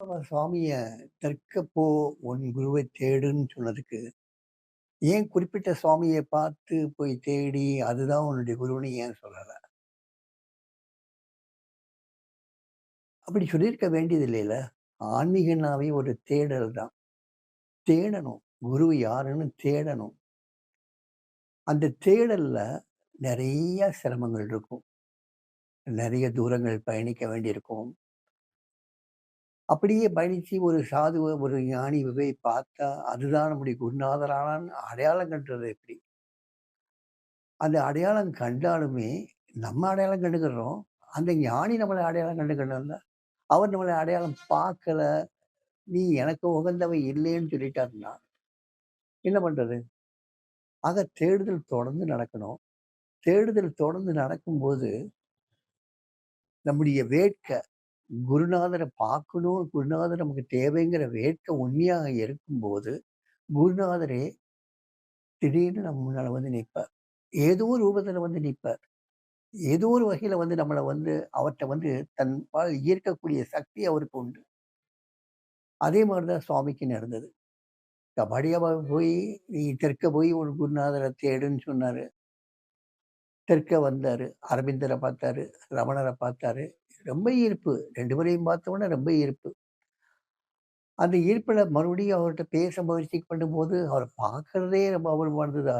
சுவாமிய "தெற்க போ உன் குருவை தேடுன்னு" சொன்னதுக்கு, ஏன் குறிப்பிட்ட சுவாமியை பார்த்து போய் தேடி, அதுதான் உன்னுடைய குருன்னு ஏன் சொல்லல? அப்படி சொல்லியிருக்க வேண்டியது இல்லைல்ல. ஆன்மீகனாவே ஒரு தேடல் தான். தேடணும். குரு யாருன்னு தேடணும். அந்த தேடல்ல நிறைய சிரமங்கள் இருக்கும். நிறைய தூரங்கள் பயணிக்க வேண்டியிருக்கும். அப்படியே பயணிச்சு ஒரு சாதுவை ஒரு ஞானி போய் பார்த்தா, அதுதான் நம்முடைய குருநாதரானான்னு அடையாளம் கண்டுறது எப்படி? அந்த அடையாளம் கண்டாலுமே, நம்ம அடையாளம் கண்டுக்கிறோம். அந்த ஞானி நம்மளை அடையாளம் கண்டுக்கணும்ல. அவர் நம்மளை அடையாளம் பார்க்கல, நீ எனக்கு உகந்தவை இல்லைன்னு சொல்லிட்டாருன்னா, என்ன பண்றது? ஆக தேடுதல் தொடர்ந்து நடக்கணும். தேடுதல் தொடர்ந்து நடக்கும்போது நம்முடைய வேட்கை, குருநாதரை பார்க்கணும், குருநாதர் நமக்கு தேவைங்கிற வேட்கை உண்மையாக இருக்கும்போது, குருநாதரே திடீர்னு நம்ம முன்னால வந்து நிற்பார் ஏதோ ஒரு ரூபத்துல வந்து நிற்பார் ஏதோ ஒரு வகையில வந்து நம்மளை வந்து அவர்ட்ட வந்து தன்பால் ஈர்க்கக்கூடிய சக்தி அவருக்கு உண்டு. அதே மாதிரி தான் சுவாமிக்கு நடந்தது. கபாடியாவா போய் நீ தெற்க போய் ஒரு குருநாதரை தேடுன்னு சொன்னாரு. தெற்க வந்தாரு. அரவிந்தரை பார்த்தாரு, ரமணரை பார்த்தாரு. ரொம்ப ஈர்ப்பு. ரெண்டு பேரையும் பார்த்தவுடனே ரொம்ப ஈர்ப்பு. அந்த ஈர்ப்புல மறுபடியும் அவர்ட்ட பேச முயற்சி பண்ணும்போது, அவரை பார்க்குறதே ரொம்ப அபூர்வமா இருந்தது.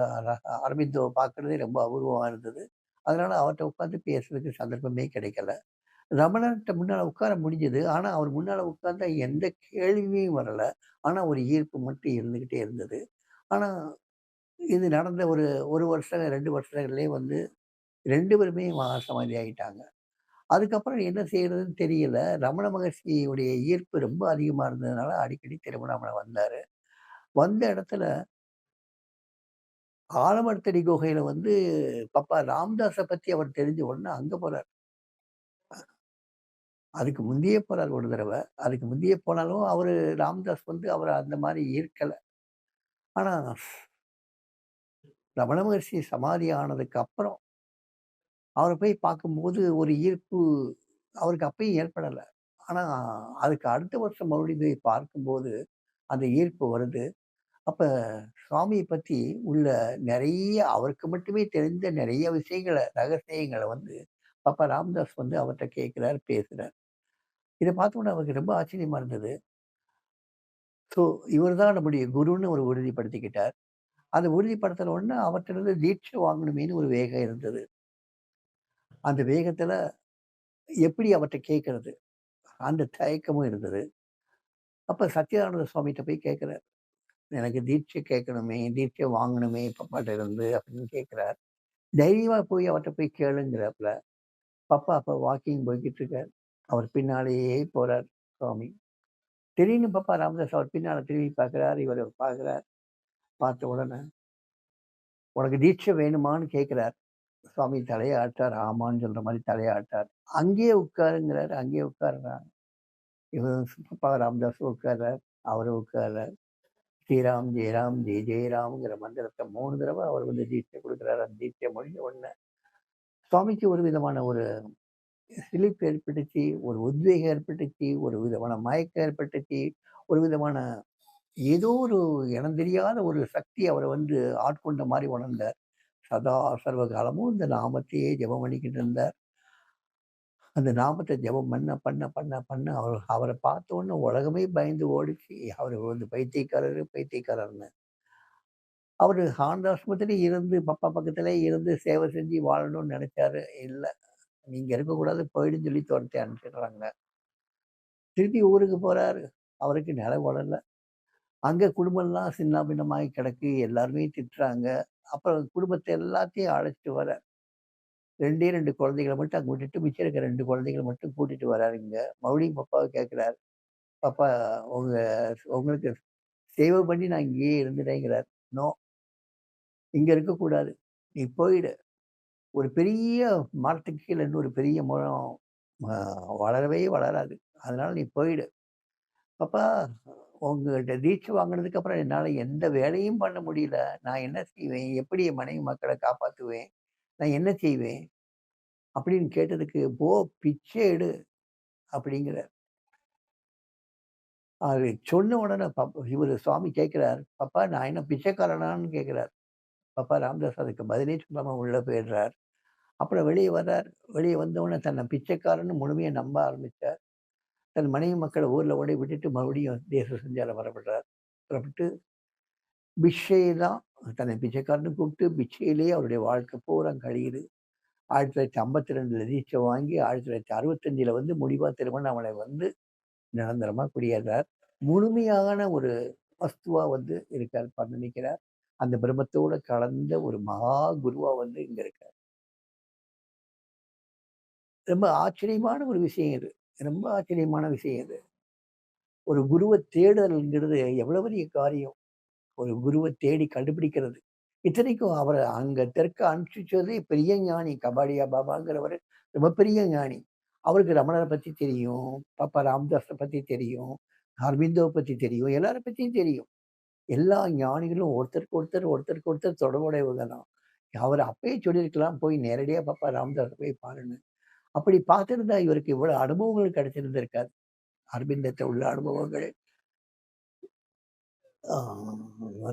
அரவிந்தோ பார்க்குறதே ரொம்ப அபூர்வமா இருந்தது. அதனால அவர்ட்ட உட்காந்து பேசுறதுக்கு சந்தர்ப்பமே கிடைக்கல. ரமணர்ட்ட முன்னால உட்கார முடிஞ்சது. ஆனால் அவர் முன்னால உட்கார்ந்தா எந்த கேள்வியும் வரலை ஆனால் ஒரு ஈர்ப்பு மட்டும் இருந்துகிட்டே இருந்தது. ஆனால் இது நடந்த ஒரு ஒரு வருஷம், 2 வருஷங்கள்லயே வந்து ரெண்டு பேருமே மகாசமாதி ஆகிட்டாங்க அதுக்கப்புறம் என்ன செய்யறதுன்னு தெரியல. ரமண மகர்ஷியுடைய ஈர்ப்பு ரொம்ப அதிகமாக இருந்ததுனால, அடிக்கடி திருவண்ணாமலை வந்தார். வந்த இடத்துல ஆலமரத்தடி குகையில் வந்து பாப்பா ராம்தாஸை பற்றி அவர் தெரிஞ்ச உடனே அங்கே போகிறார் அதுக்கு முந்தைய போகிறார் ஒரு தடவை. அதுக்கு முந்தியே போனாலும் அவர் ராம்தாஸ் வந்து அவரை அந்த மாதிரி ஈர்க்கலை. ஆனால் ரமண மகர்ஷி சமாதி ஆனதுக்கு அப்புறம், அவரை போய் பார்க்கும்போது ஒரு ஈர்ப்பு அவருக்கு அப்பயும் ஏற்படலை ஆனால் அதுக்கு அடுத்த வருஷம் மறுபடியும் போய் பார்க்கும்போது, அந்த ஈர்ப்பு வருது. அப்போ சுவாமியை பற்றி உள்ள நிறைய அவருக்கு மட்டுமே தெரிந்த நிறைய விஷயங்கள, ரகசியங்களை வந்து பாப்பா ராம்தாஸ் வந்து அவர்ட்ட கேட்குறார் பேசுகிறார் இதை பார்த்தோன்னே அவருக்கு ரொம்ப ஆச்சரியமாக இருந்தது. ஸோ, இவர் தான் நம்முடைய குருன்னு ஒரு உறுதிப்படுத்திக்கிட்டார். அந்த உறுதிப்படுத்தின உடனே அவர்கிட்ட இருந்து தீட்சை வாங்கணுமேன்னு ஒரு வேகம் இருந்தது. அந்த வேகத்தில் எப்படி அவர்கிட்ட கேட்கறது? அந்த தயக்கமும் இருந்தது. அப்போ சத்யானந்த சுவாமிட்ட போய் கேட்குறார் எனக்கு தீட்சை கேட்கணுமே, தீட்சை வாங்கணுமே பப்பாட்ட இருந்து அப்படின்னு கேட்குறார் தைரியமாக போய் அவர்கிட்ட போய் கேளுங்கிறாப்ல. பப்பா அப்போ வாக்கிங் போய்கிட்டு இருக்கார். அவர் பின்னாலேயே போறார் சுவாமி. திடீர்னு பாப்பா ராமதாஸ் அவர் பின்னால் திரும்பி பார்க்குறார் இவர் பார்க்குறார் பார்த்த உடனே, "உனக்கு தீட்சை வேணுமான்னு?" கேட்குறார் சுவாமி தலையாட்டார் ஆமான்னு சொல்ற மாதிரி தலையாட்டார் "அங்கேயே உட்காருங்கிறாரு." அங்கேயே உட்காருறாங்க. இவர் பாப்பா ராம்தாஸ் உட்கார்றார். அவரும் உட்கார்றார். ஸ்ரீராம், ஜெயராம், ஜெய ஜெயராம்ங்கிற மந்திரத்தை மூணு தடவை அவர் வந்து தீட்சை கொடுக்குறாரு அந்த தீட்சை முடிஞ்ச உடனே, சுவாமிக்கு ஒரு விதமான ஒரு சிலிப்பு ஏற்பட்டுச்சு. ஒரு உத்வேகம் ஏற்பட்டுச்சு. ஒரு விதமான மயக்கம் ஏற்பட்டுச்சு. ஒரு விதமான ஏதோ ஒரு இனம் தெரியாத ஒரு சக்தி அவரை வந்து ஆட்கொண்ட மாதிரி உணர்ந்தார். சதா சர்வ காலமும் இந்த நாமத்தையே ஜெபம் பண்ணிக்கிட்டு இருந்தார். அந்த நாமத்தை ஜெபம் பண்ண, பண்ண, பண்ண, பண்ண அவர் அவரை பார்த்த உடனே உலகமே பயந்து ஓடிச்சு அவரு வந்து பைத்தியக்காரர் பைத்தியக்காரர்னு அவர் ஆனந்த இருந்து பப்பா பக்கத்திலே இருந்து சேவை செஞ்சு வாழணும்னு நினைச்சாரு இல்லை நீங்க இருக்கக்கூடாது போயிடுன்னு சொல்லி தொரத்தி அனுப்பிச்சிடுறாங்க திருப்பி ஊருக்கு போறாரு. அவருக்கு நிலை ஓடல. அங்கே குடும்பம்லாம் சின்ன பின்னமாகி கிடக்கு. எல்லாருமே திட்டுறாங்க. அப்புறம் குடும்பத்தை எல்லாத்தையும் அழைச்சிட்டு வரார். 2டே 2 குழந்தைகள மட்டும் அங்க விட்டுட்டு மிச்சம் இருக்க ரெண்டு குழந்தைகள மட்டும் கூட்டிட்டு வராருங்க மறுபடியும் பாப்பாவை கேட்குறாரு "பாப்பா உங்க உங்களுக்கு சேவை பண்ணி நான் இங்கேயே இருந்துட்டேங்கிறார்." "நோ. இங்கே இருக்கக்கூடாது. நீ போயிடு. ஒரு பெரிய மரத்துக்கு கீழே ஒரு பெரிய மரம் வளரவே வளராது. அதனால நீ போயிடு. பாப்பா உங்ககிட்ட தீட்சை வாங்குனதுக்கு அப்புறம் என்னால எந்த வேலையும் பண்ண முடியல. நான் என்ன செய்வேன்? எப்படி என் மனைவி மக்களை காப்பாத்துவேன்? நான் என்ன செய்வேன்?" அப்படின்னு கேட்டதுக்கு, "போ பிச்சை எடு." அப்படிங்கிறார். அது சொன்ன உடனே பப் இவரு சுவாமி கேட்குறார் பப்பா நான் என்ன பிச்சைக்காரனான்னு?" கேட்குறார் பப்பா ராம்தாஸ் அதுக்கு பதிலே சொல்லாமல் உள்ளே போயிடுறார். அப்புறம் வெளியே வர்றார். வெளியே வந்தவுடனே தன்னை பிச்சைக்காரன்னு முழுமையை நம்ப ஆரம்பிச்சார். தன் மனைவி மக்களை ஊரில் ஓடி விட்டுட்டு மறுபடியும் தேச சஞ்சாரம் வரப்படுறார் புறப்பட்டு பிக்ஷை தான் தன்னை பிச்சைக்காரன்னு கூப்பிட்டு பிச்சையிலேயே அவருடைய வாழ்க்கை பூரா கழியுது. 1952ல தீட்சை வாங்கி 1965ல வந்து முடிவா திருவண்ணாமலை வந்து நிரந்தரமா குடியேறார். முழுமையான ஒரு வஸ்துவா வந்து இருக்கார். நினைக்கிறார். அந்த பிரம்மத்தோடு கலந்த ஒரு மகா குருவா வந்து இங்க இருக்கார். ரொம்ப ஆச்சரியமான ஒரு விஷயம் இது. ரொம்ப ஆச்சரியமான விஷயம் இது. ஒரு குருவ தேடுதல்ங்கிறது எவ்வளவு பெரிய காரியம். ஒரு குருவை தேடி கண்டுபிடிக்கிறது. இத்தனைக்கும் அவரை அங்க தெற்க அனுப்பிச்சது பெரிய ஞானி. கபாடியா பாபாங்கிறவர் ரொம்ப பெரிய ஞானி. அவருக்கு ரமணரை பத்தி தெரியும். பாப்பா ராம்தாஸை பத்தி தெரியும். அரவிந்தோவ பத்தி தெரியும். எல்லார பத்தியும் தெரியும். எல்லா ஞானிகளும் ஒருத்தருக்கு ஒருத்தர், ஒருத்தருக்கு ஒருத்தர் தொடர்புடையவங்க தான். அவர் அப்பயே சொல்லியிருக்கலாம், போய் நேரடியாக பாப்பா ராமதாஸ போய் பாருன்னு. அப்படி பார்த்திருந்தா இவருக்கு இவ்வளவு அனுபவங்கள் கிடைச்சிருந்திருக்காது. அரவிந்தத்தை உள்ள அனுபவங்கள்.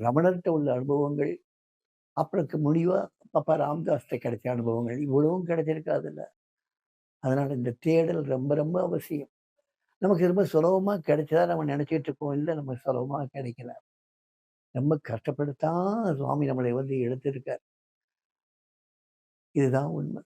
ரமணர்கிட்ட உள்ள அனுபவங்கள். அப்புறம் முடிவா பாப்பா ராமதாஸ்ட்ட கிடைச்ச அனுபவங்கள். இவ்வளவும் கிடைச்சிருக்காதுல்ல. அதனால இந்த தேடல் ரொம்ப ரொம்ப அவசியம். நமக்கு ரொம்ப சுலபமா கிடைச்சதா நம்ம நினைச்சிட்டு இருக்கோம். இல்லை நமக்கு சுலபமா கிடைக்கல. ரொம்ப கஷ்டப்படுத்தான் சுவாமி நம்மளை வந்து எடுத்திருக்கார். இதுதான் உண்மை.